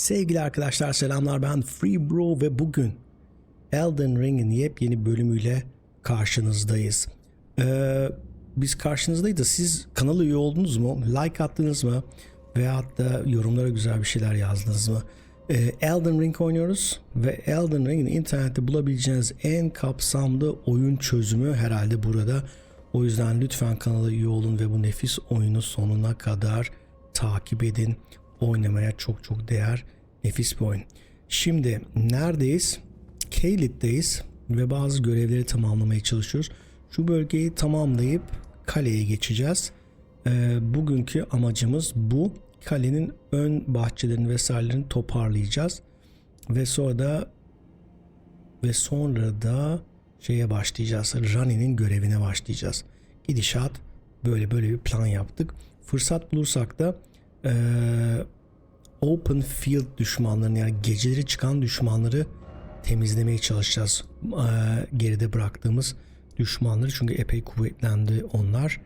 Sevgili arkadaşlar selamlar ben Free Bro ve bugün Elden Ring'in yepyeni bölümüyle karşınızdayız. Ee, biz karşınızdayız da siz kanala üye oldunuz mu? Like attınız mı? Veyahut da yorumlara güzel bir şeyler yazdınız mı? Ee, Elden Ring oynuyoruz ve Elden Ring'in internette bulabileceğiniz en kapsamlı oyun çözümü herhalde burada. O yüzden lütfen kanala üye olun ve bu nefis oyunu sonuna kadar takip edin. Oynamaya çok çok değer. Nefis bir oyun. Şimdi neredeyiz? Keylit'teyiz ve bazı görevleri tamamlamaya çalışıyoruz. Şu bölgeyi tamamlayıp kaleye geçeceğiz. Ee, bugünkü amacımız bu. Kalenin ön bahçelerini vesairelerini toparlayacağız. Ve sonra da ve sonra da şeye başlayacağız. Rani'nin görevine başlayacağız. Gidişat böyle böyle bir plan yaptık. Fırsat bulursak da eee, open field düşmanlarını yani geceleri çıkan düşmanları temizlemeye çalışacağız. Eee, geride bıraktığımız düşmanları çünkü epey kuvvetlendi onlar.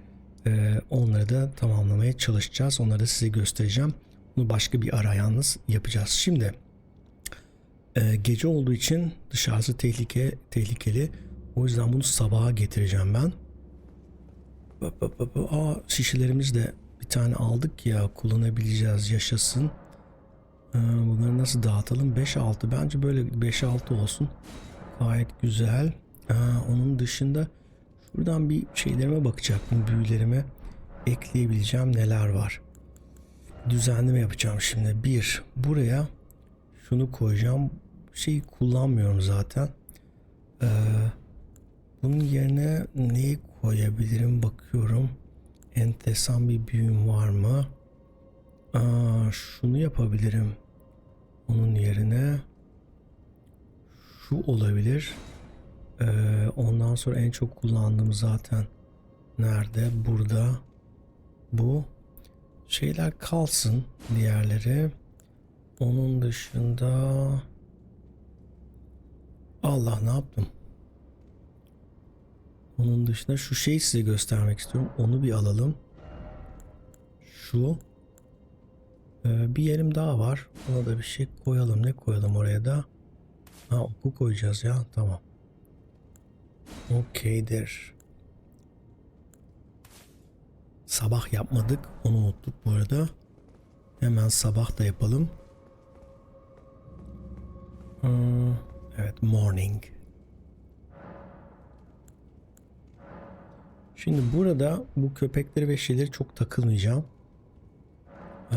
Eee, onları da tamamlamaya çalışacağız. Onları da size göstereceğim. Bunu başka bir ara yalnız yapacağız. Şimdi ee, gece olduğu için dışarısı tehlike tehlikeli. O yüzden bunu sabaha getireceğim ben. Aa, şişelerimiz de bir tane aldık ya kullanabileceğiz yaşasın. Ee, bunları nasıl dağıtalım? 5-6 bence böyle 5-6 olsun. Gayet güzel. Aa, onun dışında şuradan bir şeylerime bakacaktım büyülerime. Ekleyebileceğim neler var. Düzenleme yapacağım şimdi. Bir buraya şunu koyacağım. Şeyi kullanmıyorum zaten. Ee, bunun yerine neyi koyabilirim bakıyorum. Enteresan bir büyüm var mı? Aa, şunu yapabilirim. Onun yerine şu olabilir. Ee, ondan sonra en çok kullandığım zaten nerede? Burada. Bu. Şeyler kalsın diğerleri. Onun dışında Allah ne yaptım? Onun dışında şu şeyi size göstermek istiyorum. Onu bir alalım. Şu. Ee, bir yerim daha var. Ona da bir şey koyalım. Ne koyalım oraya da? Ha oku koyacağız ya. Tamam. Okeydir. Sabah yapmadık. Onu unuttuk bu arada. Hemen sabah da yapalım. Hmm, Evet, morning. Şimdi burada bu köpekleri ve şeyleri çok takılmayacağım. Ee,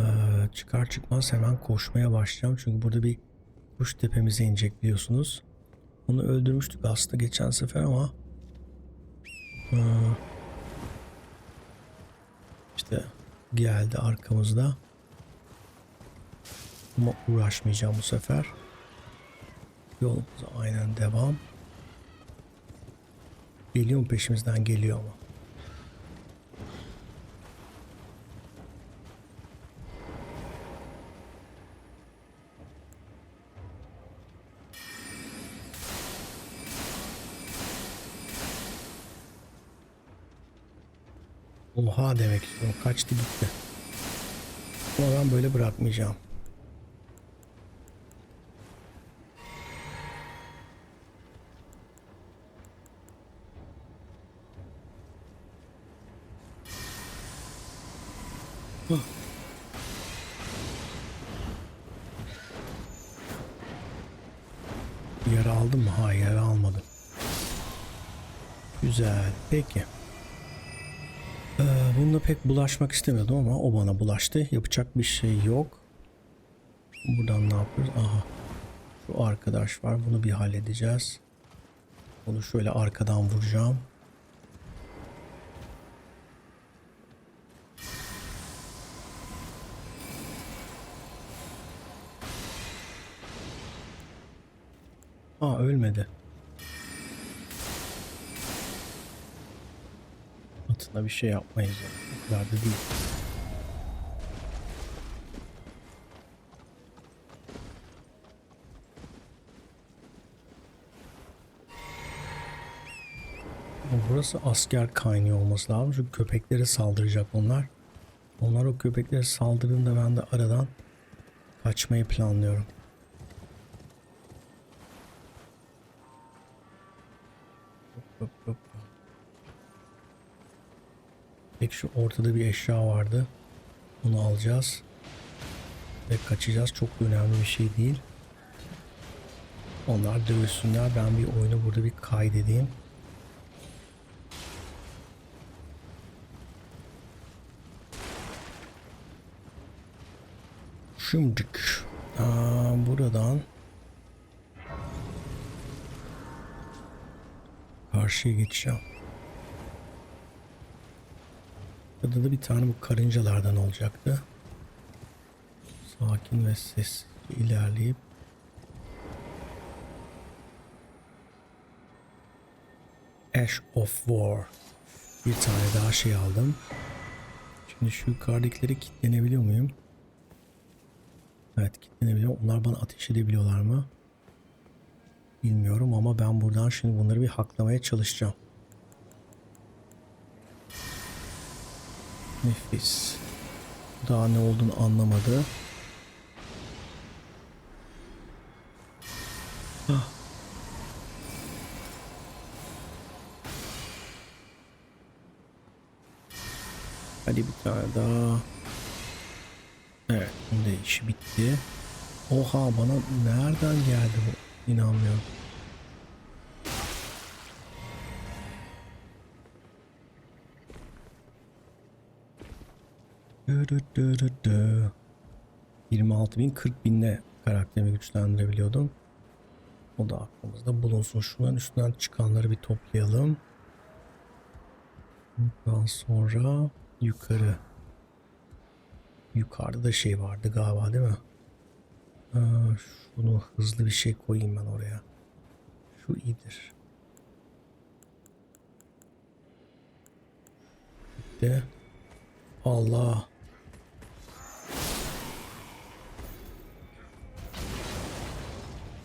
çıkar çıkmaz hemen koşmaya başlayacağım. Çünkü burada bir kuş tepemize inecek biliyorsunuz. Onu öldürmüştük aslında geçen sefer ama işte geldi arkamızda. Ama uğraşmayacağım bu sefer. Yolumuza aynen devam. Geliyor mu peşimizden geliyor ama. Oha demek istiyorum. Kaçtı gitti. Ama ben böyle bırakmayacağım. Yara aldım mı? Hayır yara almadım. Güzel. Peki. Bununla pek bulaşmak istemiyordum ama o bana bulaştı. Yapacak bir şey yok. Buradan ne yapıyoruz? Aha. Şu arkadaş var. Bunu bir halledeceğiz. Onu şöyle arkadan vuracağım. Aa ölmedi. Atına bir şey yapmayız. Yani. Da değil. Burası asker kaynıyor olması lazım. Çünkü köpeklere saldıracak onlar. Onlar o köpeklere saldırdığında ben de aradan kaçmayı planlıyorum. Şu ortada bir eşya vardı. Onu alacağız. Ve kaçacağız. Çok önemli bir şey değil. Onlar dövüşsünler. Ben bir oyunu burada bir kaydedeyim. Şimdik. Aa, buradan karşıya geçeceğim. Burada da bir tane bu karıncalardan olacaktı. Sakin ve sessiz ilerleyip Ash of War bir tane daha şey aldım. Şimdi şu yukarıdakileri kilitlenebiliyor muyum? Evet kilitlenebiliyor. Onlar bana ateş edebiliyorlar mı? Bilmiyorum ama ben buradan şimdi bunları bir haklamaya çalışacağım. Nefis. Daha ne olduğunu anlamadı. Ah. Hadi bir tane daha. Evet, şimdi işi bitti. Oha bana nereden geldi bu? İnanmıyorum. 26 bin 40 binle karakterimi güçlendirebiliyordum. O da aklımızda bulunsun. Şunların üstünden çıkanları bir toplayalım. Ondan sonra yukarı. Yukarıda da şey vardı galiba değil mi? Aa, şunu hızlı bir şey koyayım ben oraya. Şu iyidir. Bitti. Allah.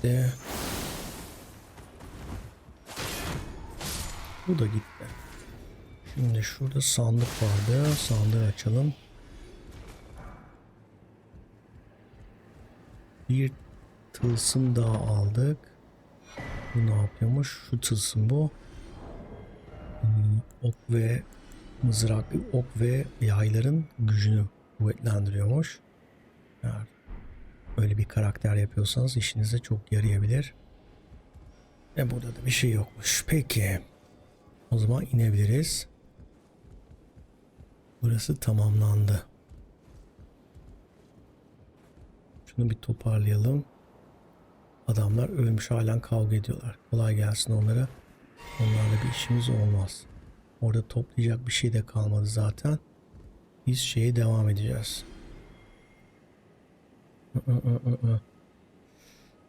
Bitti. Bu da gitti. Şimdi şurada sandık vardı. Sandığı açalım. Bir tılsım daha aldık. Bu ne yapıyormuş? Şu tılsım bu. Hmm, Ok ve mızrak, ok ve yayların gücünü kuvvetlendiriyormuş. Eğer öyle bir karakter yapıyorsanız işinize çok yarayabilir. Ve burada da bir şey yokmuş. Peki. O zaman inebiliriz. Burası tamamlandı. Şunu bir toparlayalım. Adamlar ölmüş halen kavga ediyorlar. Kolay gelsin onlara. Onlarla bir işimiz olmaz. Orada toplayacak bir şey de kalmadı zaten. Biz şeye devam edeceğiz.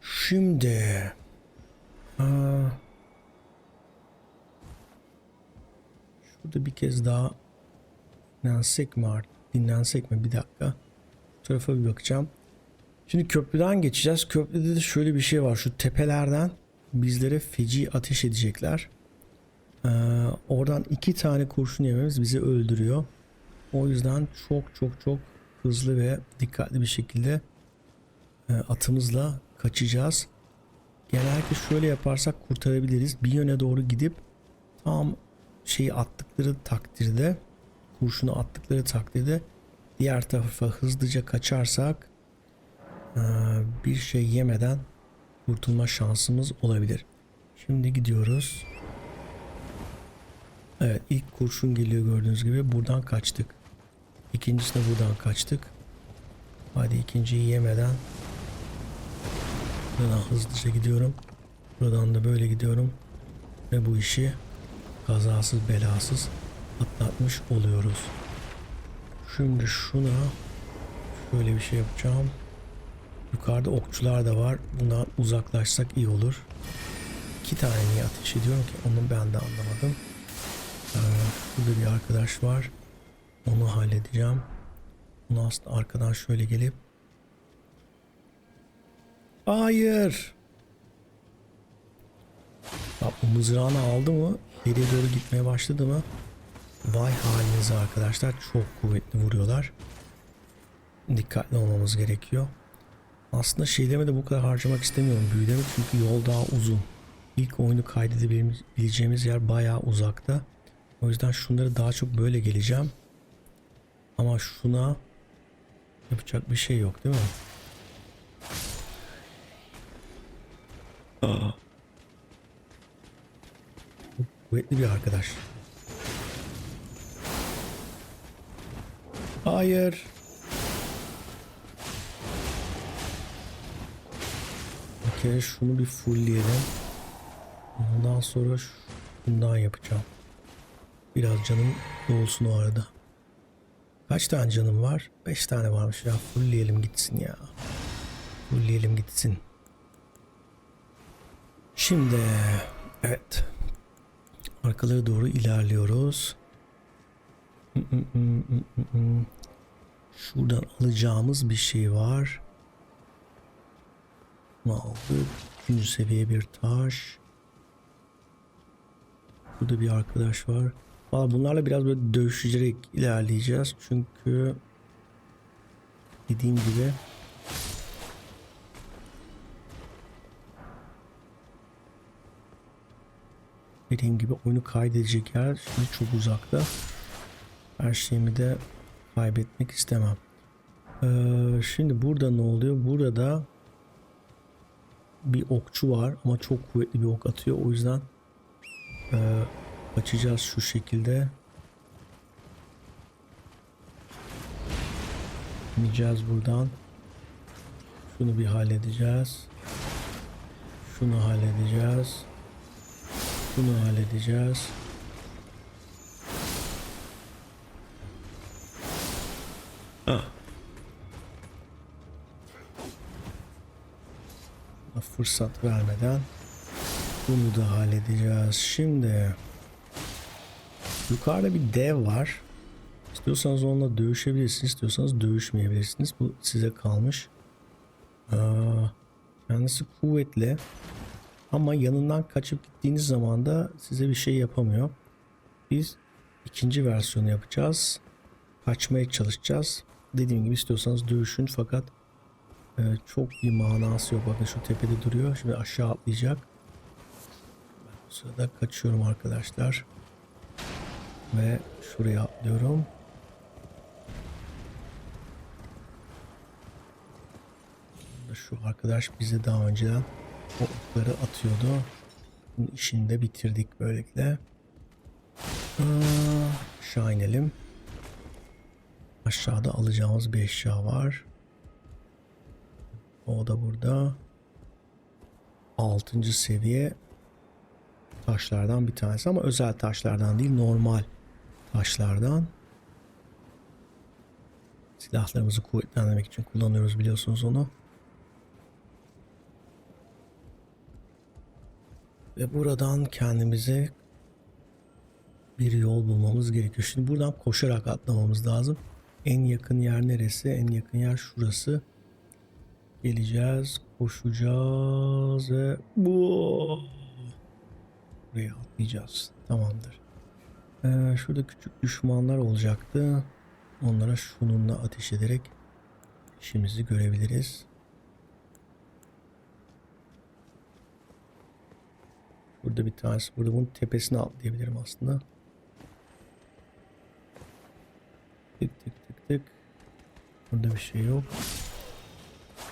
Şimdi aa, şurada bir kez daha dinlensek mi artık? Dinlensek mi? Bir dakika. Bu tarafa bir bakacağım. Şimdi köprüden geçeceğiz. Köprüde de şöyle bir şey var. Şu tepelerden bizlere feci ateş edecekler. Ee, oradan iki tane kurşun yememiz bizi öldürüyor. O yüzden çok çok çok hızlı ve dikkatli bir şekilde atımızla kaçacağız. Genellikle şöyle yaparsak kurtarabiliriz. Bir yöne doğru gidip tam şeyi attıkları takdirde kurşunu attıkları takdirde diğer tarafa hızlıca kaçarsak e, bir şey yemeden kurtulma şansımız olabilir. Şimdi gidiyoruz. Evet ilk kurşun geliyor gördüğünüz gibi buradan kaçtık. İkincisi de buradan kaçtık. Hadi ikinciyi yemeden buradan hızlıca gidiyorum. Buradan da böyle gidiyorum. Ve bu işi kazasız belasız atlatmış oluyoruz. Şimdi şuna şöyle bir şey yapacağım. Yukarıda okçular da var. Bundan uzaklaşsak iyi olur. İki tane niye ateş ediyorum ki onu ben de anlamadım. Ee, burada bir arkadaş var. Onu halledeceğim. Onu aslında arkadan şöyle gelip Hayır. Bak bu mızrağını aldı mı? Geriye doğru gitmeye başladı mı? Vay halinize arkadaşlar. Çok kuvvetli vuruyorlar. Dikkatli olmamız gerekiyor. Aslında şeylerimi de bu kadar harcamak istemiyorum büyülerimi çünkü yol daha uzun. İlk oyunu kaydedebileceğimiz yer bayağı uzakta. O yüzden şunları daha çok böyle geleceğim. Ama şuna yapacak bir şey yok değil mi? Kuvvetli bir arkadaş. Hayır. Bir şunu bir fullleyelim. Ondan sonra şundan yapacağım. Biraz canım dolsun o arada. Kaç tane canım var? 5 tane varmış ya. Fullleyelim gitsin ya. Fullleyelim gitsin. Şimdi evet. Arkalara doğru ilerliyoruz. Şuradan alacağımız bir şey var. Bunu aldık. Üçüncü seviye bir taş. Burada bir arkadaş var. Valla bunlarla biraz böyle dövüşecek ilerleyeceğiz. Çünkü dediğim gibi dediğim gibi oyunu kaydedecek yer şimdi çok uzakta. Her şeyimi de kaybetmek istemem. Ee, şimdi burada ne oluyor? Burada bir okçu var ama çok kuvvetli bir ok atıyor. O yüzden e, açacağız şu şekilde. Gideceğiz buradan. Şunu bir halledeceğiz. Şunu halledeceğiz. Bunu halledeceğiz. Ah. Fırsat vermeden bunu da halledeceğiz. Şimdi yukarıda bir dev var. İstiyorsanız onunla dövüşebilirsiniz. istiyorsanız dövüşmeyebilirsiniz. Bu size kalmış. Aa, kendisi kuvvetli. Ama yanından kaçıp gittiğiniz zaman da size bir şey yapamıyor. Biz ikinci versiyonu yapacağız. Kaçmaya çalışacağız. Dediğim gibi istiyorsanız dövüşün fakat e, çok bir manası yok. Bakın şu tepede duruyor. Şimdi aşağı atlayacak. Bu sırada kaçıyorum arkadaşlar. Ve şuraya atlıyorum. Şu arkadaş bize daha önceden o okları atıyordu. Bunun işini de bitirdik böylelikle. Aa, aşağı inelim. Aşağıda alacağımız bir eşya var. O da burada. Altıncı seviye taşlardan bir tanesi ama özel taşlardan değil normal taşlardan. Silahlarımızı kuvvetlendirmek için kullanıyoruz biliyorsunuz onu. Ve buradan kendimize bir yol bulmamız gerekiyor. Şimdi buradan koşarak atlamamız lazım. En yakın yer neresi? En yakın yer şurası. Geleceğiz, koşacağız ve bu buraya atlayacağız. Tamamdır. Ee, şurada küçük düşmanlar olacaktı. Onlara şununla ateş ederek işimizi görebiliriz. Burada bir tanesi. Burada bunun tepesine atlayabilirim aslında. Tık tık tık tık. Burada bir şey yok.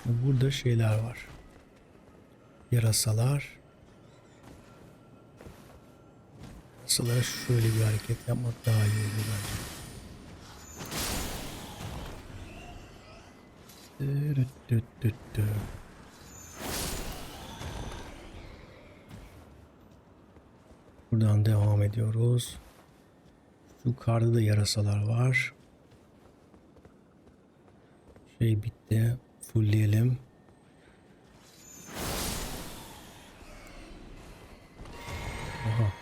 Burada şeyler var. Yarasalar. Yarasalara şöyle bir hareket yapmak daha iyi olur bence. Dürüt düt düt düt. Buradan devam ediyoruz. Yukarıda da yarasalar var. Şey bitti. Fullleyelim. Aha.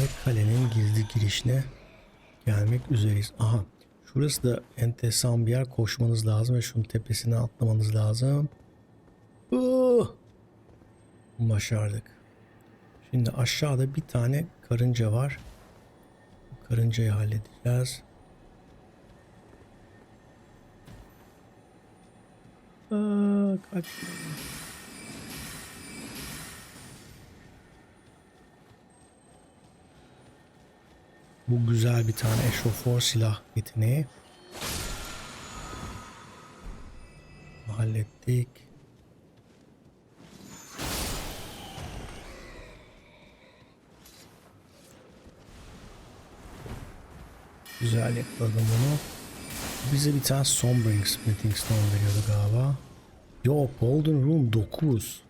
Ve kalenin gizli girişine gelmek üzereyiz. Aha. Şurası da enteresan bir yer. Koşmanız lazım ve şunun tepesine atlamanız lazım. Uh. Başardık. Şimdi aşağıda bir tane karınca var. Karıncayı halledeceğiz. Ah, kaç. Bu güzel bir tane eşofor silah yeteneği. Hallettik. Güzel yakaladım bunu. Bize bir tane Sombring Smithing Stone veriyordu galiba. Yok Golden Rune 9.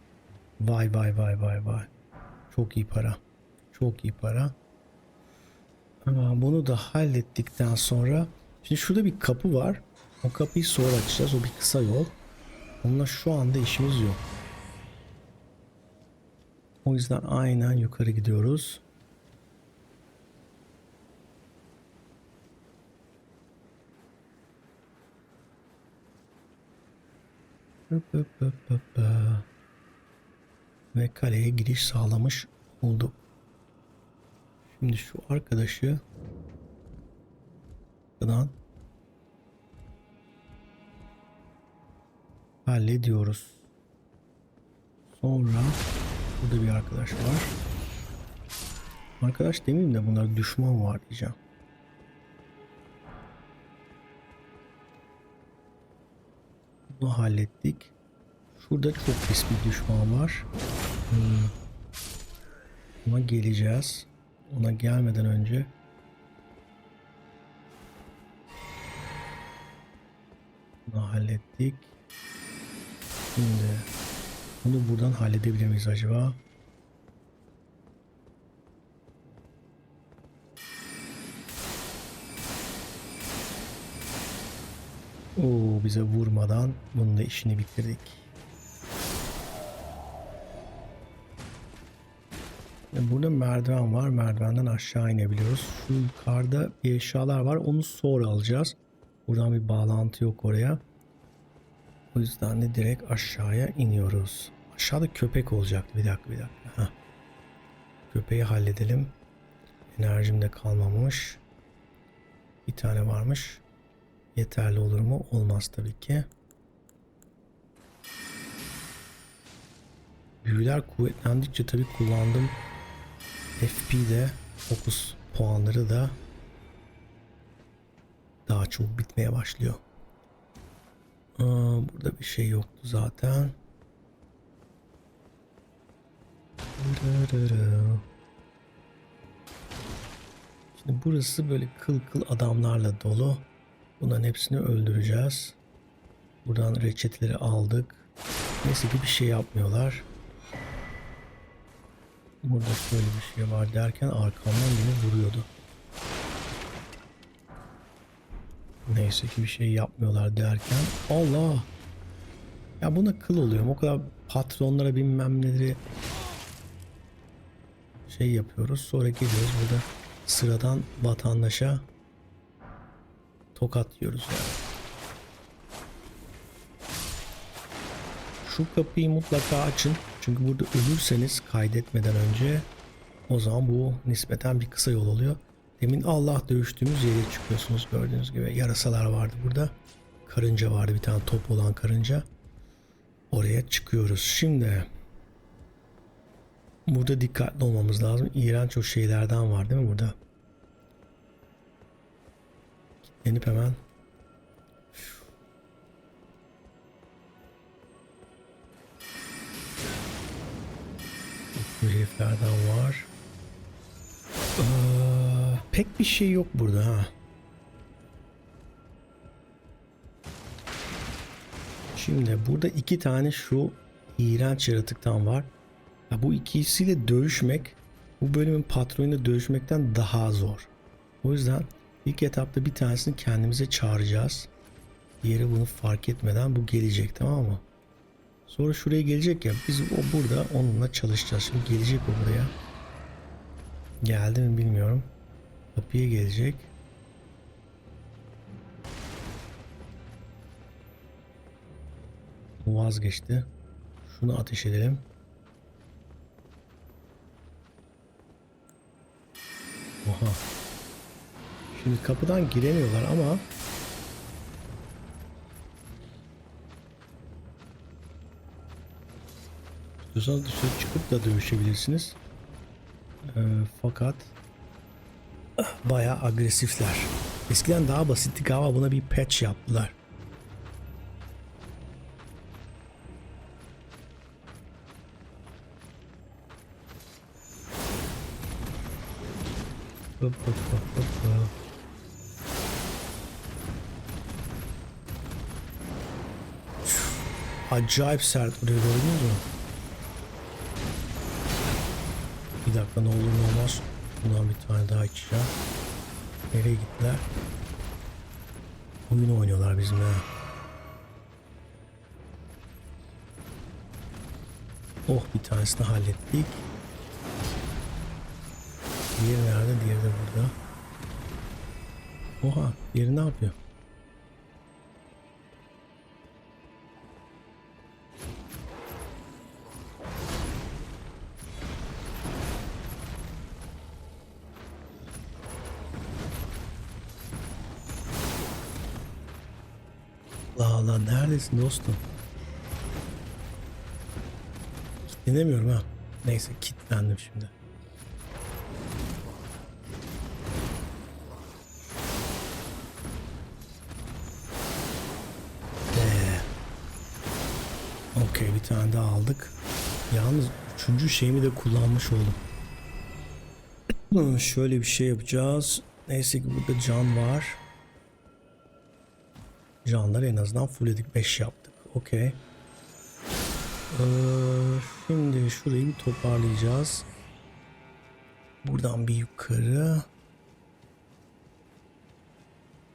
Vay vay vay vay vay. Çok iyi para. Çok iyi para. Ama bunu da hallettikten sonra şimdi şurada bir kapı var. O kapıyı sonra açacağız. O bir kısa yol. Onunla şu anda işimiz yok. O yüzden aynen yukarı gidiyoruz. Ve kaleye giriş sağlamış olduk. Şimdi şu arkadaşı buradan hallediyoruz. Sonra burada bir arkadaş var. Arkadaş demeyeyim de bunlar düşman var diyeceğim. Bunu hallettik. Şurada çok pis bir düşman var. Hmm. Ona geleceğiz. Ona gelmeden önce bunu hallettik. Şimdi bunu buradan halledebilir miyiz acaba? Oo, bize vurmadan bunun da işini bitirdik. Burada merdiven var. Merdivenden aşağı inebiliyoruz. Şu yukarıda bir eşyalar var. Onu sonra alacağız. Buradan bir bağlantı yok oraya. O yüzden de direkt aşağıya iniyoruz. Aşağıda köpek olacaktı. Bir dakika bir dakika. Heh. Köpeği halledelim. Enerjim de kalmamış. Bir tane varmış. Yeterli olur mu? Olmaz tabii ki. Büyüler kuvvetlendikçe tabii kullandım. FP'de fokus puanları da daha çok bitmeye başlıyor. Aa, burada bir şey yoktu zaten. Şimdi burası böyle kıl kıl adamlarla dolu. Bunların hepsini öldüreceğiz. Buradan reçeteleri aldık. Neyse ki bir şey yapmıyorlar. Burada şöyle bir şey var derken arkamdan beni vuruyordu. Neyse ki bir şey yapmıyorlar derken Allah ya buna kıl oluyorum o kadar patronlara bilmem neleri şey yapıyoruz sonra geliyoruz burada sıradan vatandaşa tokat yiyoruz yani. Şu kapıyı mutlaka açın. Çünkü burada ölürseniz kaydetmeden önce o zaman bu nispeten bir kısa yol oluyor. Demin Allah dövüştüğümüz yere çıkıyorsunuz gördüğünüz gibi. Yarasalar vardı burada. Karınca vardı bir tane top olan karınca. Oraya çıkıyoruz. Şimdi burada dikkatli olmamız lazım. İğrenç o şeylerden var değil mi burada? Kilitlenip hemen Bu heriflerden var. Aa, pek bir şey yok burada ha. Şimdi burada iki tane şu iğrenç yaratıktan var. Ya bu ikisiyle dövüşmek bu bölümün patronuyla dövüşmekten daha zor. O yüzden ilk etapta bir tanesini kendimize çağıracağız. Diğeri bunu fark etmeden bu gelecek tamam mı? Sonra şuraya gelecek ya biz o burada onunla çalışacağız. Şimdi gelecek o buraya. Geldi mi bilmiyorum. Kapıya gelecek. Vazgeçti. Şunu ateş edelim. Oha. Şimdi kapıdan giremiyorlar ama İstiyorsanız dışarı çıkıp da dövüşebilirsiniz. Ee, fakat bayağı agresifler. Eskiden daha basitti galiba buna bir patch yaptılar. Hop hop hop hop hop. Acayip sert vuruyor gördünüz mü? Bir dakika ne olur ne olmaz. Bundan bir tane daha içeceğim. Nereye gittiler? Oyun oynuyorlar bizimle. Oh bir tanesini hallettik. Diğeri nerede? Diğeri de burada. Oha diğeri ne yapıyor? Neredesin dostum? Kitlenemiyorum ha. Neyse kitlendim şimdi. Ee, Okey bir tane daha aldık. Yalnız üçüncü şeyimi de kullanmış oldum. Şöyle bir şey yapacağız. Neyse ki burada can var. Canları en azından fullledik 5 yaptık. Okey. Ee, şimdi şurayı bir toparlayacağız. Buradan bir yukarı.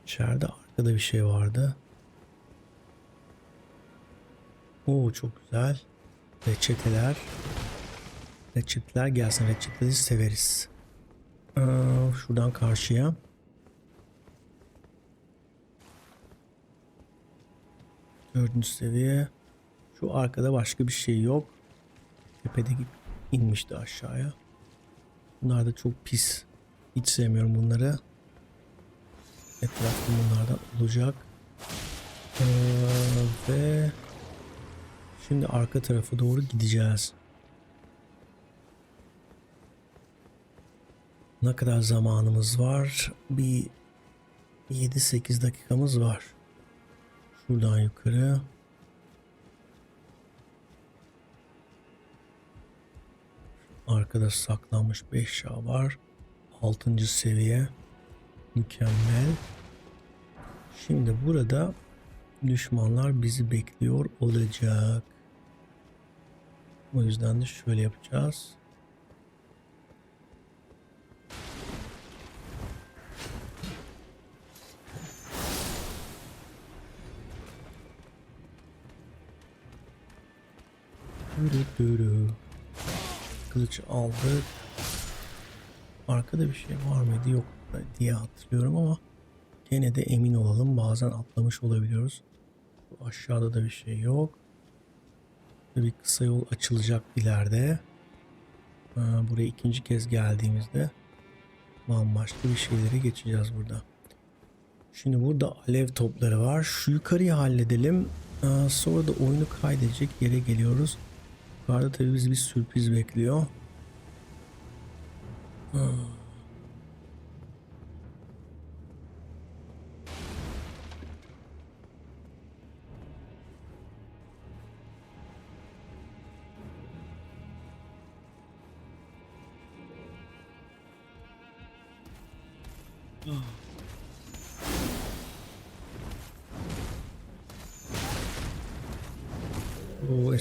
İçeride arkada bir şey vardı. Oo çok güzel. Reçeteler. Reçeteler gelsin. Reçeteleri severiz. Ee, şuradan karşıya. Dördüncü seviye. Şu arkada başka bir şey yok. Tepede inmişti aşağıya. Bunlar da çok pis. Hiç sevmiyorum bunları. Etrafta bunlardan olacak. Ee, ve şimdi arka tarafa doğru gideceğiz. Ne kadar zamanımız var? Bir 7-8 dakikamız var. Şuradan yukarı. Arkada saklanmış 5 şah var. 6. seviye. Mükemmel. Şimdi burada düşmanlar bizi bekliyor olacak. O yüzden de şöyle yapacağız. Kılıç aldık. Arkada bir şey var mıydı yok diye hatırlıyorum ama gene de emin olalım. Bazen atlamış olabiliyoruz. Aşağıda da bir şey yok. Bir kısa yol açılacak ileride. Ha, Buraya ikinci kez geldiğimizde bambaşka bir şeylere geçeceğiz burada. Şimdi burada alev topları var. Şu yukarıyı halledelim. Aa, Sonra da oyunu kaydedecek yere geliyoruz. Yukarıda tabii bizi bir sürpriz bekliyor. Aa.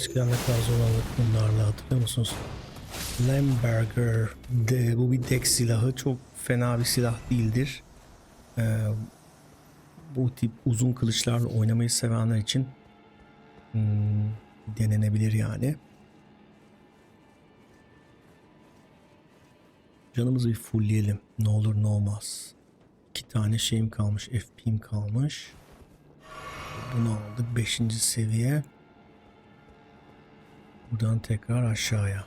Eskiden ne kadar zorlandık bunlarla hatırlıyor musunuz? Lemberger de, bu bir deck silahı çok fena bir silah değildir. Ee, bu tip uzun kılıçlarla oynamayı sevenler için hmm, denenebilir yani. Canımızı bir fullleyelim. Ne olur ne olmaz. İki tane şeyim kalmış. FP'm kalmış. Bunu aldık. Beşinci seviye. Buradan tekrar aşağıya.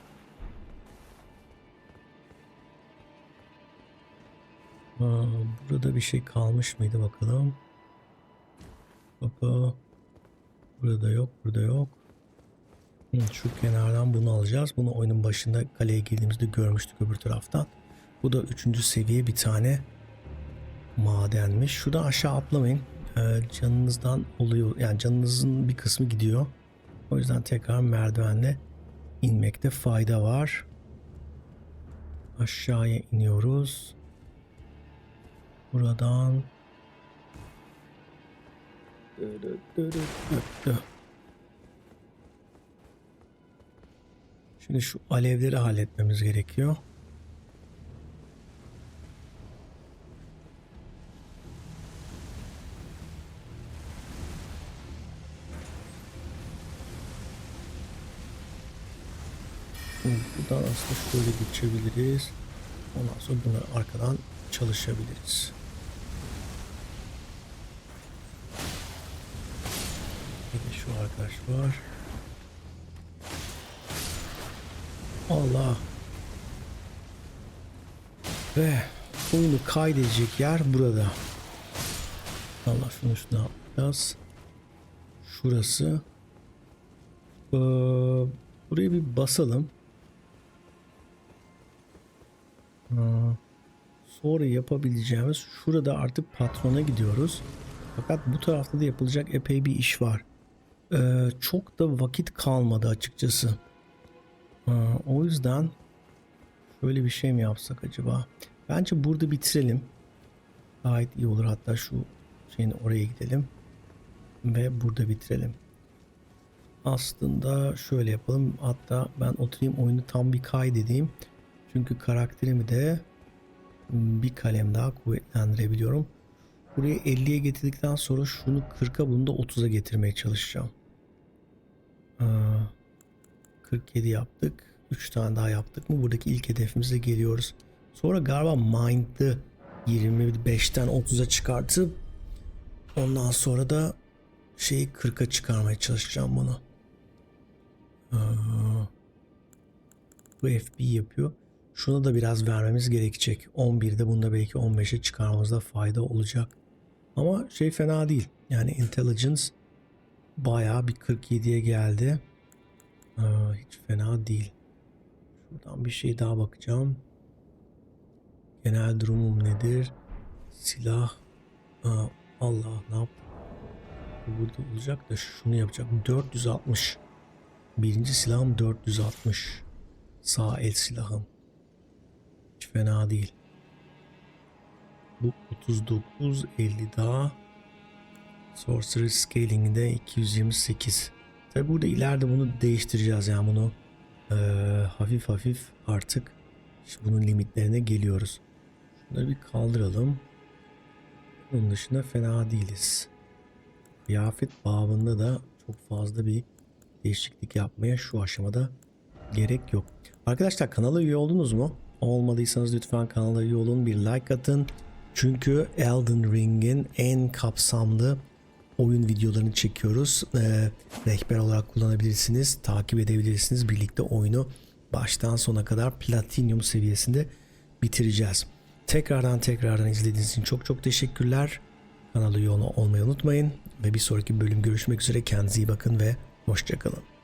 Aa, burada bir şey kalmış mıydı bakalım. Baba. Burada yok, burada yok. Şu kenardan bunu alacağız. Bunu oyunun başında kaleye girdiğimizde görmüştük öbür taraftan. Bu da üçüncü seviye bir tane madenmiş. Şuradan aşağı atlamayın. Ee, canınızdan oluyor. Yani canınızın bir kısmı gidiyor. O yüzden tekrar merdivenle inmekte fayda var. Aşağıya iniyoruz. Buradan Şimdi şu alevleri halletmemiz gerekiyor. Buradan aslında şöyle geçebiliriz. Ondan sonra bunları arkadan çalışabiliriz. Bir de şu arkadaş var. Allah. Ve oyunu kaydedecek yer burada. Allah şunu şuna yapacağız. Şurası. Ee, buraya bir basalım. Sonra yapabileceğimiz şurada artık patrona gidiyoruz. Fakat bu tarafta da yapılacak epey bir iş var. Ee, çok da vakit kalmadı açıkçası. Ee, o yüzden şöyle bir şey mi yapsak acaba? Bence burada bitirelim. Gayet iyi olur. Hatta şu şeyin oraya gidelim. Ve burada bitirelim. Aslında şöyle yapalım. Hatta ben oturayım oyunu tam bir kaydedeyim. Çünkü karakterimi de bir kalem daha kuvvetlendirebiliyorum. Buraya 50'ye getirdikten sonra şunu 40'a bunu da 30'a getirmeye çalışacağım. Aa, 47 yaptık. 3 tane daha yaptık mı buradaki ilk hedefimize geliyoruz. Sonra galiba Mind'ı 25'ten 30'a çıkartıp ondan sonra da şeyi 40'a çıkarmaya çalışacağım bunu. Aa, bu FB yapıyor. Şuna da biraz vermemiz gerekecek. 11'de bunda belki 15'e çıkarmamızda fayda olacak. Ama şey fena değil. Yani intelligence bayağı bir 47'ye geldi. Aa, hiç fena değil. Şuradan bir şey daha bakacağım. Genel durumum nedir? Silah. Aa, Allah ne yap? Bu Burada olacak da şunu yapacak. 460. Birinci silahım 460. Sağ el silahım. Hiç fena değil. Bu 39, 50 daha. Sorcery Scaling'de 228. Tabi burada ileride bunu değiştireceğiz yani bunu eee, hafif hafif artık bunun limitlerine geliyoruz. Şunları bir kaldıralım. Bunun dışında fena değiliz. Kıyafet babında da çok fazla bir değişiklik yapmaya şu aşamada gerek yok. Arkadaşlar kanala üye oldunuz mu? Olmadıysanız lütfen kanala üye olun. Bir like atın. Çünkü Elden Ring'in en kapsamlı oyun videolarını çekiyoruz. Ee, rehber olarak kullanabilirsiniz. Takip edebilirsiniz. Birlikte oyunu baştan sona kadar platinum seviyesinde bitireceğiz. Tekrardan tekrardan izlediğiniz için çok çok teşekkürler. Kanala üye olmayı unutmayın. Ve bir sonraki bölüm görüşmek üzere. Kendinize iyi bakın ve hoşçakalın.